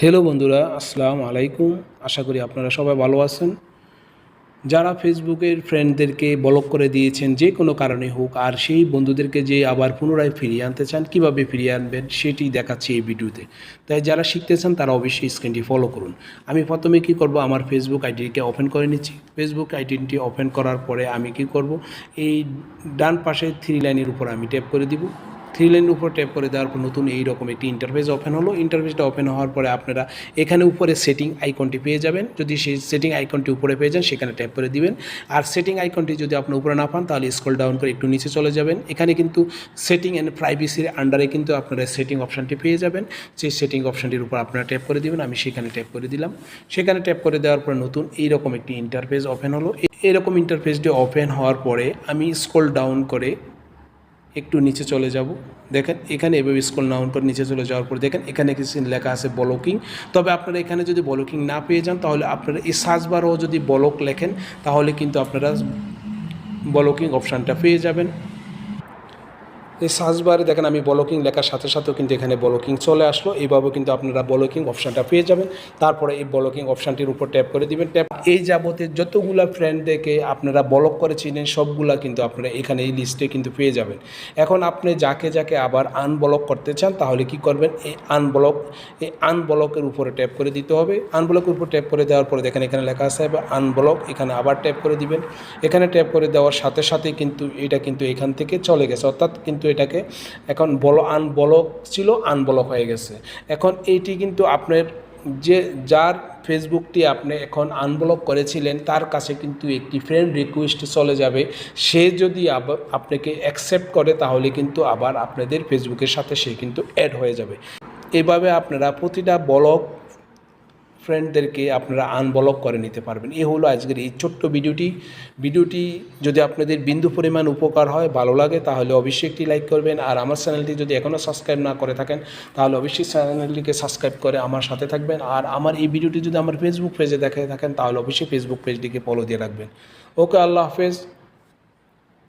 Hello বন্ধুরা, আসসালামু আলাইকুম। আশা করি আপনারা সবাই ভালো আছেন। যারা ফেসবুকের ফ্রেন্ডদেরকে ব্লক করে দিয়েছেন, যে কোনো কারণে হোক, আর সেই বন্ধুদেরকে যে আবার পুনরায় ফিরিয়ে আনতে চান, কীভাবে ফিরিয়ে আনবেন, সেটি দেখাচ্ছি এই ভিডিওতে। তাই যারা শিখতে চান, তারা অবশ্যই স্ক্রিনটি ফলো করুন। আমি প্রথমে কি করব? আমার ফেসবুক আইডিকে ওপেন করে নিচ্ছি। ফেসবুক আইডিটি ওপেন করার পরে আমি কি করব? এই ডান পাশে থ্রি লাইনের উপর আমি ট্যাপ করে দিব। থ্রি লাইনের উপর ট্যাপ করে দেওয়ার পর নতুন এই রকম একটি ইন্টারফেস ওপেন হলো। ইন্টারফেসটা ওপেন হওয়ার পরে আপনারা এখানে উপরে সেটিং আইকনটি পেয়ে যাবেন। যদি সেই সেটিং আইকনটি উপরে পেয়ে যান, সেখানে ট্যাপ করে দিবেন। আর সেটিং আইকনটি যদি আপনি উপরে না পান, তাহলে স্ক্রল ডাউন করে একটু নিচে চলে যাবেন। এখানে কিন্তু সেটিং অ্যান্ড প্রাইভেসির আন্ডারে কিন্তু আপনারা সেটিং অপশানটি পেয়ে যাবেন। সেই সেটিং অপশানটির উপর আপনারা ট্যাপ করে দিবেন। আমি সেখানে ট্যাপ করে দিলাম। সেখানে ট্যাপ করে দেওয়ার পরে নতুন এইরকম একটি ইন্টারফেস ওপেন হলো। এরকম ইন্টারফেসটি ওপেন হওয়ার পরে আমি স্ক্রল ডাউন করে একটু নিচে চলে যাব। দেখেন, এখানে এভাবে স্কুল নাউন করে নিচে চলে যাওয়ার পর দেখেন, এখানে কিছু লেখা আছে ব্লকিং তবে আপনারা এখানে যদি ব্লকিং না পেয়ে যান, তাহলে আপনারা এই সার্চ বারও যদি ব্লক লেখেন, তাহলে কিন্তু আপনারা ব্লকিং অপশানটা পেয়ে যাবেন। এই সার্চ বারে দেখেন আমি ব্লকিং লেখার সাথে সাথেও কিন্তু এখানে ব্লকিং চলে আসলো। এইভাবে কিন্তু আপনারা ব্লকিং অপশানটা পেয়ে যাবেন। তারপরে এই ব্লকিং অপশানটির উপর ট্যাপ করে দিবেন। ট্যাপ এই যাবতে যতগুলা ফ্রেন্ডদেরকে আপনারা ব্লক করেছিলেন সবগুলা কিন্তু আপনারা এখানে এই লিস্টে কিন্তু পেয়ে যাবেন। এখন আপনি যাকে যাকে আবার আনব্লক করতে চান, তাহলে কি করবেন? এই আনব্লক এই আনব্লকের উপরে ট্যাপ করে দিতে হবে। আনব্লকের উপর ট্যাপ করে দেওয়ার পরে দেখেন এখানে লেখা আছে আনব্লক এখানে আবার ট্যাপ করে দিবেন। এখানে ট্যাপ করে দেওয়ার সাথে সাথে কিন্তু এটা কিন্তু এখান থেকে চলে গেছে। অর্থাৎ কিন্তু এটাকে এখন বলো আনবলক ছিল আনবলক হয়ে গেছে। এখন এইটি কিন্তু আপনার যে, যার ফেসবুকটি আপনি এখন আনব্লক করেছিলেন, তার কাছে কিন্তু একটি ফ্রেন্ড রিকোয়েস্ট চলে যাবে। সে যদি আবার আপনাকে অ্যাকসেপ্ট করে, তাহলে কিন্তু আবার আপনাদের ফেসবুকের সাথে সে কিন্তু অ্যাড হয়ে যাবে। এভাবে আপনারা প্রতিটা ব্লক ফ্রেন্ডদেরকে আপনারা আনব্লক করে নিতে পারবেন। এ হলো আজকের এই ছোট্ট ভিডিওটি। ভিডিওটি যদি আপনাদের বিন্দু পরিমাণ উপকার হয়, ভালো লাগে, তাহলে অবশ্যই একটি লাইক করবেন। আর আমার চ্যানেলটি যদি এখনও সাবস্ক্রাইব না করে থাকেন, তাহলে অবশ্যই চ্যানেলটিকে সাবস্ক্রাইব করে আমার সাথে থাকবেন। আর আমার এই ভিডিওটি যদি আমার ফেসবুক পেজে দেখে থাকেন, তাহলে অবশ্যই ফেসবুক পেজটিকে ফলো দিয়ে রাখবেন। ওকে আল্লাহ হাফেজ।